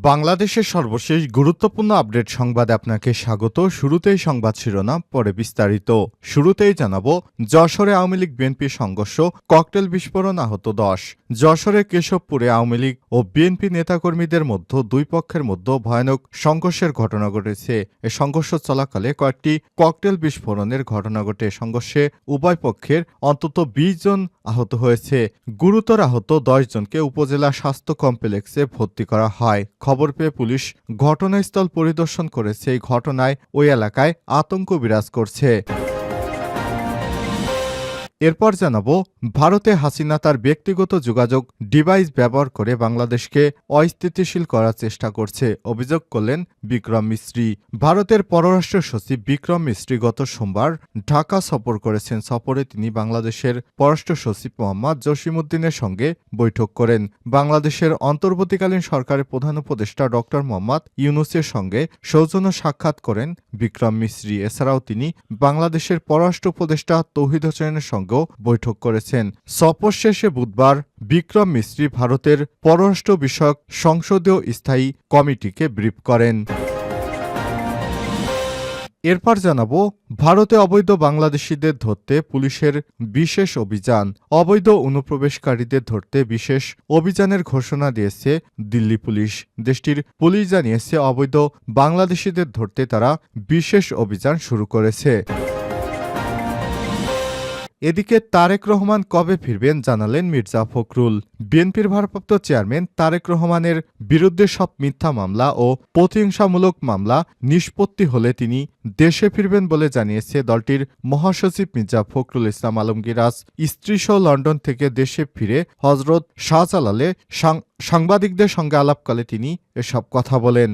বাংলাদেশের সর্বশেষ গুরুত্বপূর্ণ আপডেট সংবাদে আপনাকে স্বাগত। শুরুতেই সংবাদ শিরোনাম, পরে বিস্তারিত। শুরুতেই জানাব, যশোরে আওয়ামী লীগ বিএনপি সংঘর্ষ, ককটেল বিস্ফোরণ আহত দশ। যশোরে কেশবপুরে আওয়ামী লীগ ও বিএনপি নেতাকর্মীদের মধ্যে দুই পক্ষের মধ্যে ভয়ানক সংঘর্ষের ঘটনা ঘটেছে। এ সংঘর্ষ চলাকালে কয়েকটি ককটেল বিস্ফোরণের ঘটনা ঘটে। সংঘর্ষে উভয় পক্ষের অন্তত বিশ জন আহত হয়েছে। গুরুতর আহত দশ জনকে উপজেলা স্বাস্থ্য কমপ্লেক্সে ভর্তি করা হয়। খবর পেয়ে পুলিশ ঘটনাস্থল পরিদর্শন করে সেই ঘটনায় ওই এলাকায় আতঙ্ক বিরাজ করছে। এরপর জানাব, ভারতে হাসিনা তার ব্যক্তিগত যোগাযোগ ডিভাইস ব্যবহার করে বাংলাদেশকে অস্থিতিশীল করার চেষ্টা করছে, অভিযোগ করলেন বিক্রম মিস্ত্রি। ভারতের পররাষ্ট্র সচিব বিক্রম মিস্ত্রি গত সোমবার ঢাকা সফর করেছেন। সফরে তিনি বাংলাদেশের পররাষ্ট্র সচিব মোহাম্মদ জসিমউদ্দিনের সঙ্গে বৈঠক করেন। বাংলাদেশের অন্তর্বর্তীকালীন সরকারের প্রধান উপদেষ্টা ড মোহাম্মদ ইউনুসের সঙ্গে সৌজন্য সাক্ষাৎ করেন বিক্রম মিস্ত্রি। এছাড়াও তিনি বাংলাদেশের পররাষ্ট্র উপদেষ্টা তৌহিদ হোসেনের সঙ্গেও বৈঠক করেছেন। সফর শেষে বুধবার বিক্রম মিস্ত্রি ভারতের পররাষ্ট্র বিষয়ক সংসদীয় স্থায়ী কমিটিকে ব্রিফ করেন। এরপর জানাব, ভারতে অবৈধ বাংলাদেশিদের ধরতে পুলিশের বিশেষ অভিযান। অবৈধ অনুপ্রবেশকারীদের ধরতে বিশেষ অভিযানের ঘোষণা দিয়েছে দিল্লি পুলিশ। দেশটির পুলিশ জানিয়েছে, অবৈধ বাংলাদেশিদের ধরতে তারা বিশেষ অভিযান শুরু করেছে। এদিকে তারেক রহমান কবে ফিরবেন জানালেন মির্জা ফখরুল। বিএনপির ভারপ্রাপ্ত চেয়ারম্যান তারেক রহমানের বিরুদ্ধে সব মিথ্যা মামলা ও প্রতিহিংসামূলক মামলা নিষ্পত্তি হলে তিনি দেশে ফিরবেন বলে জানিয়েছে দলটির মহাসচিব মির্জা ফখরুল ইসলাম আলমগীরাজ স্ত্রীসহ লন্ডন থেকে দেশে ফিরে হজরত শাহজালালে সাংবাদিকদের সঙ্গে আলাপকালে তিনি এসব কথা বলেন।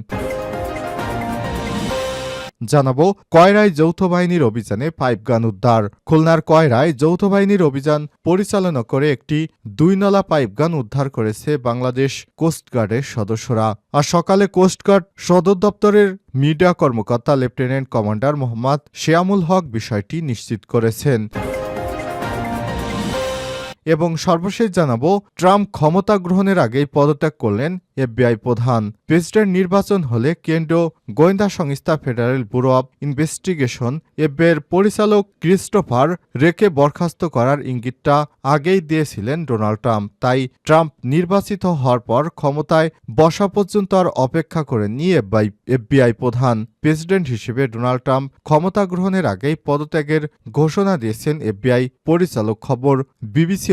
জানাব কয়রায় যৌথ বাহিনীর অভিযানে পাইপ গান উদ্ধার। খুলনার কয়রায় যৌথ বাহিনীর অভিযান পরিচালনা করে একটি দুই নলা পাইপ গান উদ্ধার করেছে বাংলাদেশ কোস্টগার্ডের সদস্যরা। আর সকালে কোস্টগার্ড সদর দপ্তরের মিডিয়া কর্মকর্তা লেফটেন্যান্ট কমান্ডার মোহাম্মদ শিয়ামুল হক বিষয়টি নিশ্চিত করেছেন। এবং সর্বশেষ জানাব, ট্রাম্প ক্ষমতা গ্রহণের আগেই পদত্যাগ করলেন এফবিআই প্রধান। প্রেসিডেন্ট নির্বাচন হলে কেন্দ্রীয় গোয়েন্দা সংস্থা ফেডারেল ব্যুরো অব ইনভেস্টিগেশন এফবিআইয়ের পরিচালক ক্রিস্টোফার রেকে বরখাস্ত করার ইঙ্গিতটা আগেই দিয়েছিলেন ডোনাল্ড ট্রাম্প। তাই ট্রাম্প নির্বাচিত হওয়ার পর ক্ষমতায় বসা পর্যন্ত আর অপেক্ষা করেননি এফবিআই এফবিআই প্রধান। প্রেসিডেন্ট হিসেবে ডোনাল্ড ট্রাম্প ক্ষমতা গ্রহণের আগেই পদত্যাগের ঘোষণা দিয়েছেন এফবিআই পরিচালক। খবর বিবিসি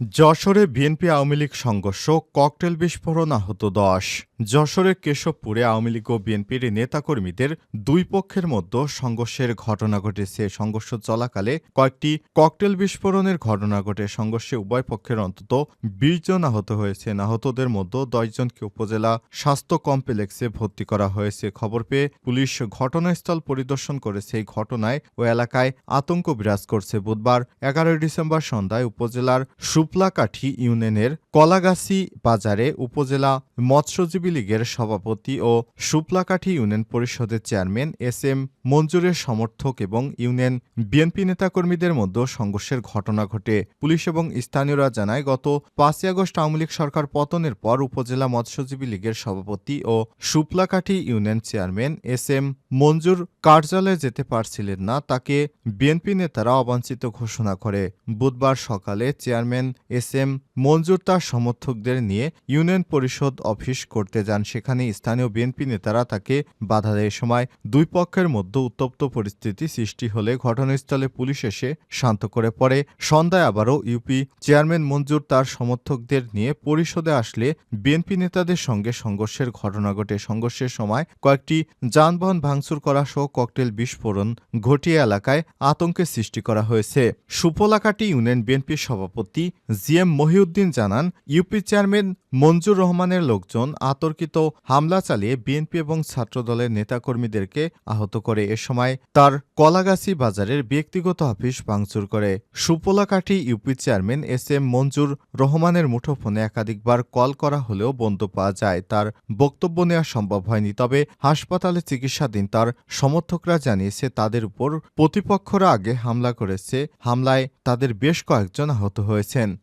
যশোরে বিএনপি আওয়ামী লীগ সংঘর্ষ ককটেল বিস্ফোরণ আহত দশ। যশোরের কেশবপুরে আওয়ামী লীগ ও বিএনপির নেতাকর্মীদের দুই পক্ষের মধ্যে সংঘর্ষের ঘটনা ঘটেছে। সংঘর্ষ চলাকালে কয়েকটি ককটেল বিস্ফোরণের ঘটনা ঘটে। সংঘর্ষে উভয় পক্ষের অন্তত বিশ জন আহত হয়েছে। আহতদের মধ্যে দশজনকে উপজেলা স্বাস্থ্য কমপ্লেক্সে ভর্তি করা হয়েছে। খবর পেয়ে পুলিশ ঘটনাস্থল পরিদর্শন করেছে। এই ঘটনায় ও এলাকায় আতঙ্ক বিরাজ করছে। বুধবার এগারোই ডিসেম্বর সন্ধ্যায় উপজেলার সুপলাকাঠি ইউনিয়নের কলাগাছি বাজারে উপজেলা মৎস্যজীবী লীগের সভাপতি ও সুপলাকাঠি ইউনিয়ন পরিষদের চেয়ারম্যান এস এম মঞ্জুরের সমর্থক এবং ইউনিয়ন বিএনপি নেতাকর্মীদের মধ্যে সংঘর্ষের ঘটনা ঘটে। পুলিশ এবং স্থানীয়রা জানায়, গত পাঁচই আগস্ট আওয়ামী লীগ সরকার পতনের পর উপজেলা মৎস্যজীবী লীগের সভাপতি ও Suplakathi union chairman S M Manjur কার্যালয়ে যেতে পারছিলেন না, তাকে বিএনপি নেতারা অবাঞ্ছিত ঘোষণা করে। বুধবার সকালে চেয়ারম্যান এস এম মঞ্জুর তার সমর্থকদের নিয়ে ইউনিয়ন পরিষদ অফিস করতে যান। সেখানে স্থানীয় বিএনপি নেতারা তাকে বাধা দেয়। সময় দুই পক্ষের মধ্যে উত্তপ্ত পরিস্থিতি সৃষ্টি হলে ঘটনাস্থলে পুলিশ এসে শান্ত করে পড়ে। সন্ধ্যায় আবারও ইউপি চেয়ারম্যান মঞ্জুর তার সমর্থকদের নিয়ে পরিষদে আসলে বিএনপি নেতাদের সঙ্গে সংঘর্ষের ঘটনা ঘটে। সংঘর্ষের সময় কয়েকটি যানবাহন ভাঙচুর করা সহ ককটেল বিস্ফোরণ ঘটিয়ে এলাকায় আতঙ্কের সৃষ্টি করা হয়েছে। সুপলাকাটি ইউনিয়ন বিএনপির সভাপতি জি এম মহিউদ্দিন জানান, ইউপি চেয়ারম্যান মঞ্জুর রহমানের লোকজন আতর্কিত হামলা চালিয়ে বিএনপি এবং ছাত্রদলের নেতাকর্মীদেরকে আহত করে। এ সময় তার কলাগাছি বাজারের ব্যক্তিগত অফিস ভাঙচুর করে। Supolakathi UP chairman S M Manjur রহমানের মুঠোফোনে একাধিকবার কল করা হলেও বন্ধ পাওয়া যায়। তার বক্তব্য নেওয়া সম্ভব হয়নি, তবে হাসপাতালে চিকিৎসাধীন তার সমর্থকরা জানিয়েছে, তাদের উপর প্রতিপক্ষরা আগে হামলা করেছে। হামলায় তাদের বেশ কয়েকজন আহত হয়েছেন।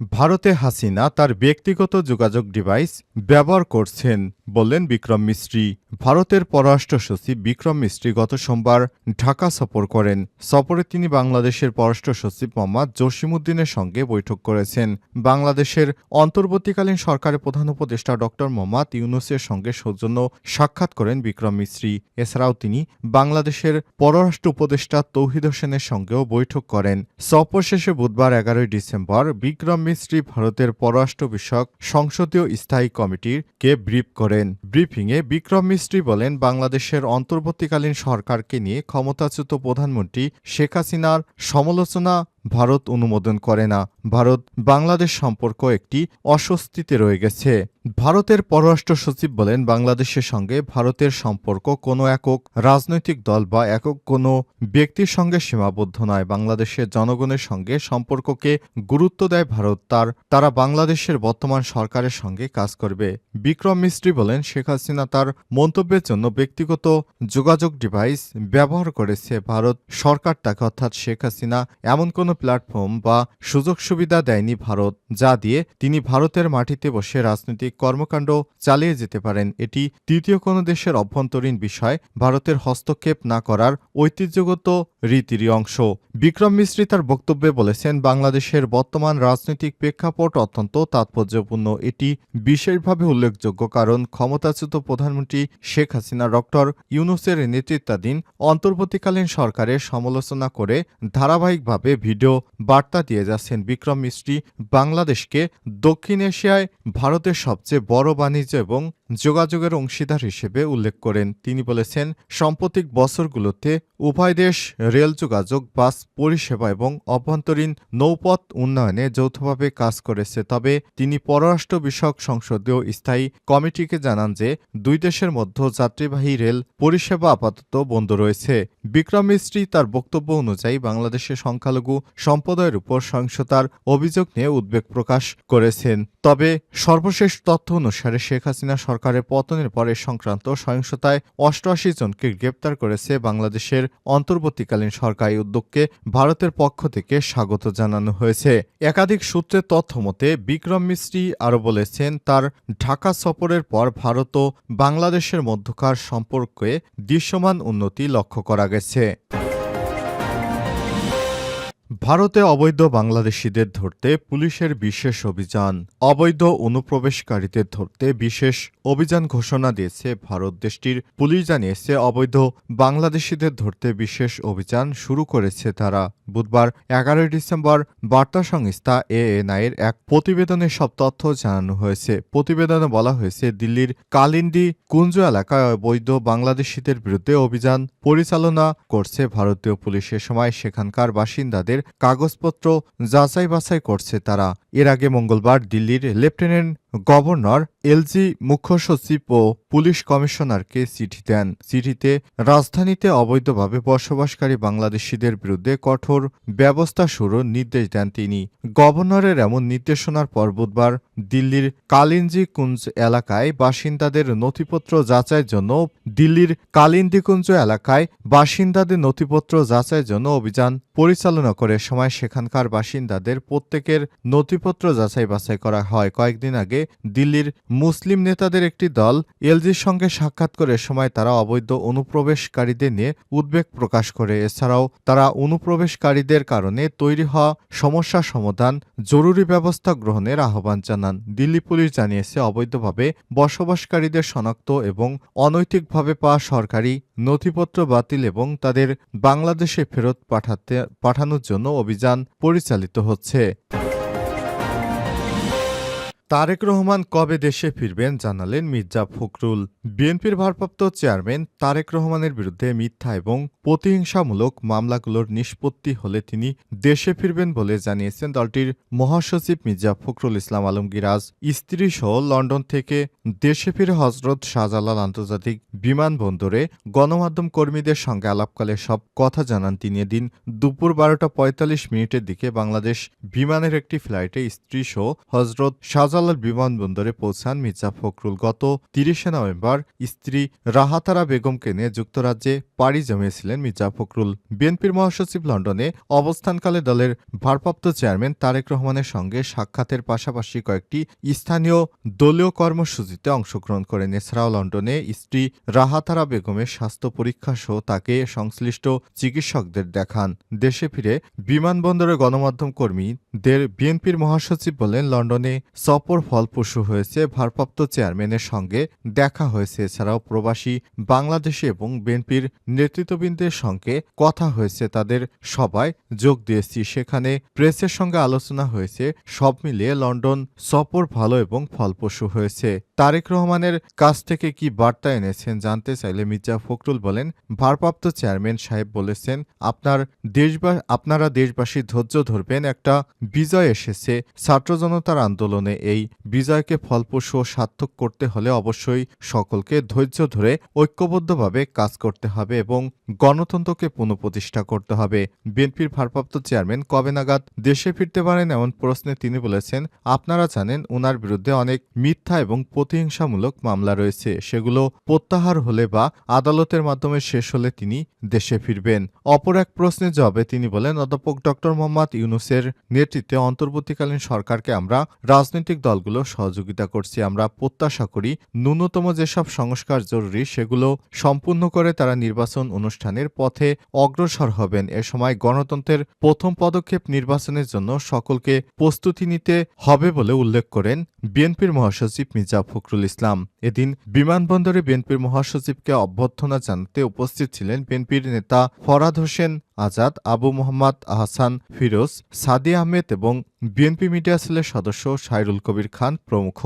ভারতে হাসিনা তার ব্যক্তিগত যোগাযোগ ডিভাইস ব্যবহার করছেন। বললেন বিক্রম মিস্ত্রি, ভারতের পররাষ্ট্র সচিব বিক্রম মিস্ত্রি গত সোমবার ঢাকা সফর করেন। সফরে তিনি বাংলাদেশের পররাষ্ট্র সচিব মোহাম্মদ জসিমুদ্দিনের সঙ্গে বৈঠক করেছেন। বাংলাদেশের অন্তর্বর্তীকালীন সরকারের প্রধান উপদেষ্টা ড. মোহাম্মদ ইউনুসের সঙ্গে সৌজন্য সাক্ষাৎ করেন বিক্রম মিস্ত্রি। এছাড়াও তিনি বাংলাদেশের পররাষ্ট্র উপদেষ্টা তৌহিদ হোসেনের সঙ্গেও বৈঠক করেন। সফর শেষে বুধবার এগারোই ডিসেম্বর বিক্রম মিস্ত্রি ভারতের পররাষ্ট্র বিষয়ক সংসদীয় স্থায়ী কমিটির কে ব্রিফ করেন ব্রিফিংয়ে বিক্রম মিস্ত্রি বলেন বাংলাদেশের অন্তর্বর্তীকালীন সরকারকে নিয়ে ক্ষমতাচ্যুত প্রধানমন্ত্রী শেখ হাসিনার সমালোচনা ভারত অনুমোদন করে না। ভারত বাংলাদেশ সম্পর্ক একটি অস্বস্তিতে রয়ে গেছে। ভারতের পররাষ্ট্র সচিব বলেন, বাংলাদেশের সঙ্গে ভারতের সম্পর্ক কোনো একক রাজনৈতিক দল বা একক কোনো ব্যক্তির সঙ্গে সীমাবদ্ধ নয়। বাংলাদেশের জনগণের সঙ্গে সম্পর্ককে গুরুত্ব দেয় ভারত। তার, তারা বাংলাদেশের বর্তমান সরকারের সঙ্গে কাজ করবে। বিক্রম মিস্ত্রি বলেন, শেখ হাসিনা তার মন্তব্যের জন্য ব্যক্তিগত যোগাযোগ ডিভাইস ব্যবহার করেছে। ভারত সরকার তাকে, অর্থাৎ শেখ হাসিনা, এমন কোনো প্ল্যাটফর্ম বা সুযোগ সুবিধা দেয়নি ভারত, যা দিয়ে তিনি ভারতের মাটিতে বসে রাজনৈতিক কর্মকাণ্ড চালিয়ে যেতে পারেন। এটি তৃতীয় কোনো দেশের অভ্যন্তরীণ বিষয়। ভারতের হস্তক্ষেপ না করার ঐতিহ্যগত রীতিরই অংশ। বিক্রম মিস্ত্রি তার বক্তব্যে বলেছেন, বাংলাদেশের বর্তমান রাজনৈতিক প্রেক্ষাপট অত্যন্ত তাৎপর্যপূর্ণ। এটি বিশেষভাবে উল্লেখযোগ্য কারণ ক্ষমতাচ্যুত প্রধানমন্ত্রী শেখ হাসিনা, ডক্টর ইউনুসের নেতৃত্বাধীন অন্তর্বর্তীকালীন সরকারের সমালোচনা করে ধারাবাহিকভাবে ভিডিও বার্তা দিয়ে যাচ্ছেন বিক্রম মিস্ত্রি বাংলাদেশকে দক্ষিণ এশিয়ায় ভারতের সবচেয়ে বড় বাণিজ্য এবং যোগাযোগের অংশীদার হিসেবে উল্লেখ করেন। তিনি বলেছেন, সাম্প্রতিক বছরগুলোতে উভয় দেশ রেল যোগাযোগ, বাস পরিষেবা এবং অভ্যন্তরীণ নৌপথ উন্নয়নে যৌথভাবে কাজ করেছে। তবে তিনি পররাষ্ট্র বিষয়ক সংসদীয় স্থায়ী কমিটিকে জানান যে, দুই দেশের মধ্যে যাত্রীবাহী রেল পরিষেবা আপাতত বন্ধ রয়েছে। বিক্রম মিস্ত্রি তার বক্তব্য অনুযায়ী বাংলাদেশের সংখ্যালঘু সম্প্রদায়ের উপর সহিংসতার অভিযোগ নিয়ে উদ্বেগ প্রকাশ করেছেন। তবে সর্বশেষ তথ্য অনুসারে শেখ হাসিনা সরকারের পতনের পরে সংক্রান্ত সহিংসতায় অষ্টআশি জনকে গ্রেপ্তার করেছে বাংলাদেশের অন্তর্বর্তীকালীন সরকারি উদ্যোগকে ভারতের পক্ষ থেকে স্বাগত জানানো হয়েছে। একাধিক সূত্রের তথ্য মতে, বিক্রম মিস্ত্রি আরও বলেছেন, তার ঢাকা সফরের পর ভারত ও বাংলাদেশের মধ্যকার সম্পর্কে দৃশ্যমান উন্নতি লক্ষ্য করা গেছে। ভারতে অবৈধ বাংলাদেশিদের ধরতে পুলিশের বিশেষ অভিযান। অবৈধ অনুপ্রবেশকারীদের ধরতে বিশেষ অভিযান ঘোষণা দিয়েছে ভারত দেশটির পুলিশ জানিয়েছে, অবৈধ বাংলাদেশিদের ধরতে বিশেষ অভিযান শুরু করেছে তারা। বুধবার এগারোই ডিসেম্বর বার্তা সংস্থা এএনআইয়ের এক প্রতিবেদনে সব তথ্য জানানো হয়েছে। প্রতিবেদনে বলা হয়েছে, দিল্লির কালিন্দি কুঞ্জ এলাকায় অবৈধ বাংলাদেশিদের বিরুদ্ধে অভিযান পরিচালনা করছে ভারতীয় পুলিশ। এ সময় সেখানকার বাসিন্দাদের কাগজপত্র যাচাই বাছাই করছে তারা। এর আগে মঙ্গলবার দিল্লির লেফটেন্যান্ট গভর্নর এলজি মুখ্য সচিব ও পুলিশ কমিশনারকে চিঠি দেন। চিঠিতে, রাজধানীতে অবৈধভাবে বসবাসকারী বাংলাদেশিদের বিরুদ্ধে কঠোর ব্যবস্থা শুরুর নির্দেশ দেন তিনি। গভর্নরের এমন নির্দেশনার পর বুধবার দিল্লির কালিঞ্জি কুঞ্জ এলাকায় বাসিন্দাদের নথিপত্র যাচাইয়ের জন্য, দিল্লির কালিন্দিকুঞ্জ এলাকায় বাসিন্দাদের নথিপত্র যাচাইয়ের জন্য অভিযান পরিচালনা করে সময় সেখানকার বাসিন্দাদের প্রত্যেকের নথিপত্র যাচাই বাছাই করা হয়। কয়েকদিন আগে দিল্লির মুসলিম নেতাদের একটি দল এলজির সঙ্গে সাক্ষাৎ করে সময় তারা অবৈধ অনুপ্রবেশকারীদের নিয়ে উদ্বেগ প্রকাশ করে। এছাড়াও তারা অনুপ্রবেশকারীদের কারণে তৈরি হওয়া সমস্যা সমাধান জরুরি ব্যবস্থা গ্রহণের আহ্বান জানান। দিল্লি পুলিশ জানিয়েছে, অবৈধভাবে বসবাসকারীদের শনাক্ত এবং অনৈতিকভাবে পাওয়া সরকারি নথিপত্র বাতিল এবং তাদের বাংলাদেশে ফেরত পাঠাতে, পাঠানোর জন্য অভিযান পরিচালিত হচ্ছে। তারেক রহমান কবে দেশে ফিরবেন জানালেন মির্জা ফখরুল। বিএনপির ভারপ্রাপ্ত চেয়ারম্যান তারেক রহমানের বিরুদ্ধে মিথ্যা এবং প্রতিহিংসামূলক মামলাগুলোর নিষ্পত্তি হলে তিনি দেশে ফিরবেন বলে জানিয়েছেন দলটির মহাসচিব মির্জা ফখরুল ইসলাম আলমগীর। আজ স্ত্রী সহ লন্ডন থেকে দেশে ফিরে হজরত শাহজালাল আন্তর্জাতিক বিমানবন্দরে গণমাধ্যম কর্মীদের সঙ্গে আলাপকালে সব কথা জানান তিনি। এদিন দুপুর বারোটা পঁয়তাল্লিশ মিনিটের দিকে বাংলাদেশ বিমানের একটি ফ্লাইটে স্ত্রী সহ হজরত শাহজালাল বিমানবন্দরে পৌঁছান মির্জা ফখরুল। গত তিরিশে নভেম্বর স্ত্রী রাহাতারা বেগমকে নিয়ে যুক্তরাজ্যে পাড়ি জমিয়েছিলেন মির্জা ফখরুল। বিএনপির মহাসচিব লন্ডনে অবস্থানকালে দলের ভারপ্রাপ্ত চেয়ারম্যান তারেক রহমানের সঙ্গে সাক্ষাতের পাশাপাশি কয়েকটি স্থানীয় দলীয় কর্মসূচিতে অংশগ্রহণ করেন। এছাড়াও লন্ডনে স্ত্রী রাহাতারা বেগমের স্বাস্থ্য পরীক্ষা সহ তাকে সংশ্লিষ্ট চিকিৎসকদের দেখান। দেশে ফিরে বিমানবন্দরে গণমাধ্যম কর্মীদের বিএনপির মহাসচিব বলেন, লন্ডনে সফর ফলপ্রসূ হয়েছে। ভারপ্রাপ্ত চেয়ারম্যানের সঙ্গে দেখা হয়েছে। এছাড়াও প্রবাসী বাংলাদেশি এবং বিএনপির নেতৃত্ববৃন্দের সঙ্গে কথা হয়েছে, তাদের সবাই যোগ দিয়েছি। সেখানে প্রেসের সঙ্গে আলোচনা হয়েছে। সব মিলিয়ে লন্ডন সফর ভালো এবং ফলপ্রসূ হয়েছে। তারেক রহমানের কাছ থেকে কি বার্তা এনেছেন জানতে চাইলে মির্জা ফখরুল বলেন, ভারপ্রাপ্ত চেয়ারম্যান সাহেব বলেছেন, আপনার দেশবা, আপনারা দেশবাসী ধৈর্য ধরবেন, একটা বিজয় এসেছে। ছাত্র জনতার আন্দোলনে এই বিজয়কে ফলপ্রসূ সার্থক করতে হলে অবশ্যই সকলকে ধৈর্য ধরে ঐক্যবদ্ধভাবে কাজ করতে হবে। এবং গণতন্ত্রকে পুনঃপ্রতিষ্ঠা করতে হবে। বিএনপির ভারপ্রাপ্ত চেয়ারম্যান কবে নাগাদ দেশে ফিরতে পারেন এমন প্রশ্নে তিনি বলেছেন, আপনারা জানেন ওনার বিরুদ্ধে অনেক মিথ্যা এবং প্রতিহিংসামূলক মামলা রয়েছে। সেগুলো প্রত্যাহার হলে বা আদালতের মাধ্যমে শেষ হলে তিনি দেশে ফিরবেন। অপর এক প্রশ্নের জবাবে তিনি বলেন, অধ্যাপক ডক্টর মোহাম্মদ ইউনুসের নেতৃত্বে অন্তর্বর্তীকালীন সরকারকে আমরা রাজনৈতিক দলগুলো সহযোগিতা করছি। আমরা প্রত্যাশা করি ন্যূনতম যেসব সংস্কার জরুরি সেগুলো সম্পূর্ণ করে তারা নির্বাচন অনুষ্ঠানের পথে অগ্রসর হবেন। এ সময় গণতন্ত্রের প্রথম পদক্ষেপ নির্বাচনের জন্য সকলকে প্রস্তুতি নিতে হবে বলে উল্লেখ করেন বিএনপির মহাসচিব মির্জা ফখরুল ইসলাম। এদিন বিমানবন্দরে বিএনপির মহাসচিবকে অভ্যর্থনা জানাতে উপস্থিত ছিলেন বিএনপির নেতা ফরাদ হোসেন আজাদ, আবু মোহাম্মদ আহসান ফিরোজ সাদি আহমেদ এবং বিএনপি মিডিয়া সেলের সদস্য সাইরুল কবির খান প্রমুখ।